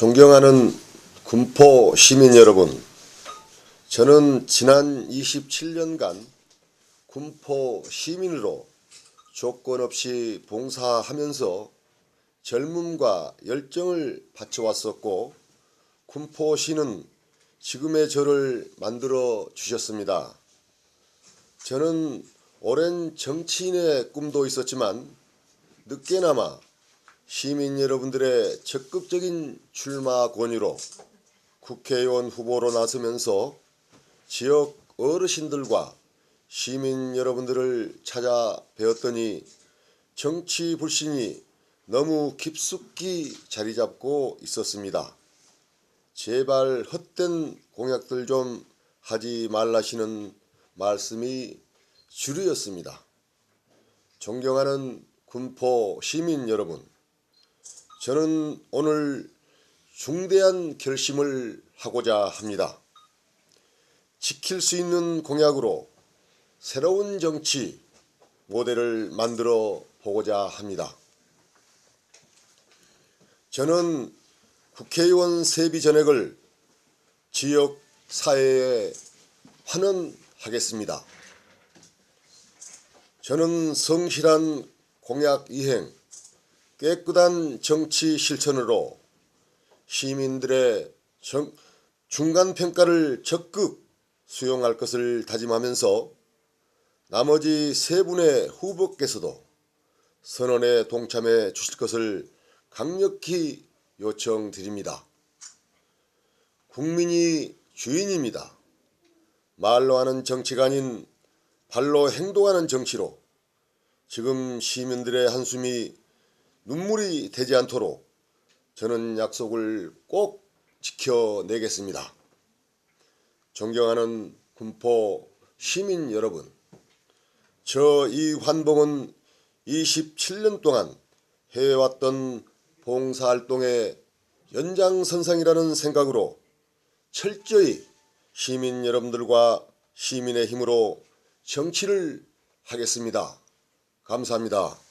존경하는 군포 시민 여러분, 저는 지난 27년간 군포 시민으로 조건 없이 봉사하면서 젊음과 열정을 바쳐왔었고, 군포시는 지금의 저를 만들어 주셨습니다. 저는 오랜 정치인의 꿈도 있었지만, 늦게나마 시민 여러분들의 적극적인 출마 권유로 국회의원 후보로 나서면서 지역 어르신들과 시민 여러분들을 찾아 뵈었더니 정치 불신이 너무 깊숙이 자리 잡고 있었습니다. 제발 헛된 공약들 좀 하지 말라시는 말씀이 주류였습니다. 존경하는 군포 시민 여러분, 저는 오늘 중대한 결심을 하고자 합니다. 지킬 수 있는 공약으로 새로운 정치 모델을 만들어 보고자 합니다. 저는 국회의원 세비 전액을 지역 사회에 환원하겠습니다. 저는 성실한 공약 이행, 깨끗한 정치 실천으로 시민들의 정- 중간 평가를 적극 수용할 것을 다짐하면서 나머지 세 분의 후보께서도 선언에 동참해 주실 것을 강력히 요청드립니다. 국민이 주인입니다. 말로 하는 정치가 아닌 발로 행동하는 정치로 지금 시민들의 한숨이 눈물이 되지 않도록 저는 약속을 꼭 지켜내겠습니다. 존경하는 군포 시민 여러분, 저 이환봉은 27년 동안 해왔던 봉사활동의 연장선상이라는 생각으로 철저히 시민 여러분들과 시민의 힘으로 정치를 하겠습니다. 감사합니다.